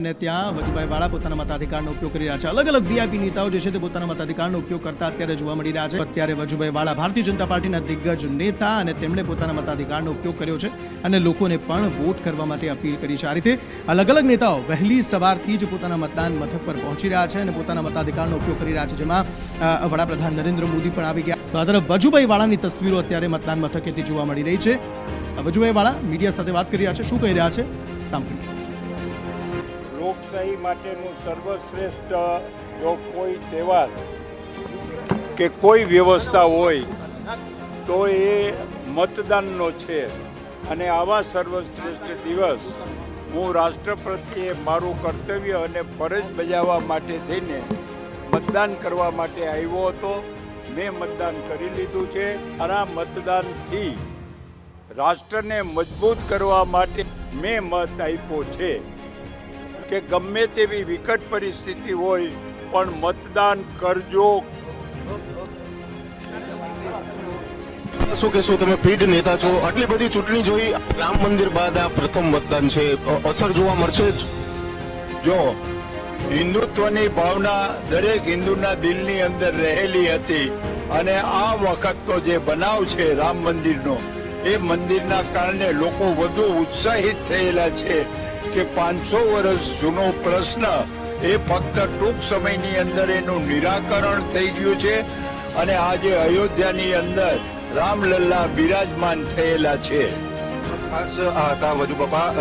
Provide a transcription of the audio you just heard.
અને ત્યાં વજુભાઈ વાળા પોતાના મતાધિકારનો ઉપયોગ કરી રહ્યા છે. અલગ અલગ વીઆઈપી નેતાઓ જે છે તે પોતાના મતાધિકારનો ઉપયોગ કરતા અત્યારે જોવા મળી રહ્યા છે. અત્યારે વજુભાઈ વાળા ભારતીય જનતા પાર્ટીના દિગ્ગજ નેતા અને તેમણે પોતાના મતાધિકારનો ઉપયોગ કર્યો છે અને લોકોને પણ વોટ કરવા માટે અપીલ કરી છે. આ રીતે અલગ અલગ નેતાઓ વહેલી સવારથી જ પોતાના મતદાન મથક પર પહોંચી રહ્યા છે અને પોતાના મતાધિકારનો ઉપયોગ કરી રહ્યા છે. જેમાં વડાપ્રધાન નરેન્દ્ર મોદી પણ આવી ગયા. તો આ તરફ વજુભાઈ વાળાની તસવીરો અત્યારે મતદાન મથકેથી જોવા મળી રહી છે. વજુભાઈ વાળા મીડિયા સાથે વાત કરી રહ્યા છે. શું કહી રહ્યા છે? સાંભળીએ. લોકશાહી માટેનું સર્વશ્રેષ્ઠ, જો કોઈ તહેવાર કે કોઈ વ્યવસ્થા હોય, તો એ મતદાનનો છે. અને આવા સર્વશ્રેષ્ઠ દિવસ હું રાષ્ટ્ર પ્રત્યે મારું કર્તવ્ય અને ફરજ બજાવવા માટે થઈને મતદાન કરવા માટે આવ્યો હતો. મેં મતદાન કરી લીધું છે. આ મતદાનથી રાષ્ટ્રને મજબૂત કરવા માટે મેં મત આપ્યો છે. કે ગમે તેવી વિકટ પરિસ્થિતિ હોય પણ મતદાન કરજો. શું કહેશો તમે? પીઢ નેતા છો. આટલી બધી ચૂંટણી જોઈ રામ મંદિર બાદ આ પ્રથમ મતદાન છે. અસર જોવા મળશે જો. હિન્દુત્વની ભાવના દરેક હિન્દુના દિલની અંદર રહેલી હતી અને આ વખતનો જે બનાવ છે રામ મંદિરનો એ મંદિરના કારણે લોકો વધુ ઉત્સાહિત થયેલા છે. કે પાંચસો વર્ષ જૂનો પ્રશ્ન એ ફક્ત ટૂંક સમયની અંદર એનું નિરાકરણ થઈ ગયું છે અને આજે અયોધ્યાની અંદર રામલલ્લા બિરાજમાન થયેલા છે. આ હતા વજુ બાપા.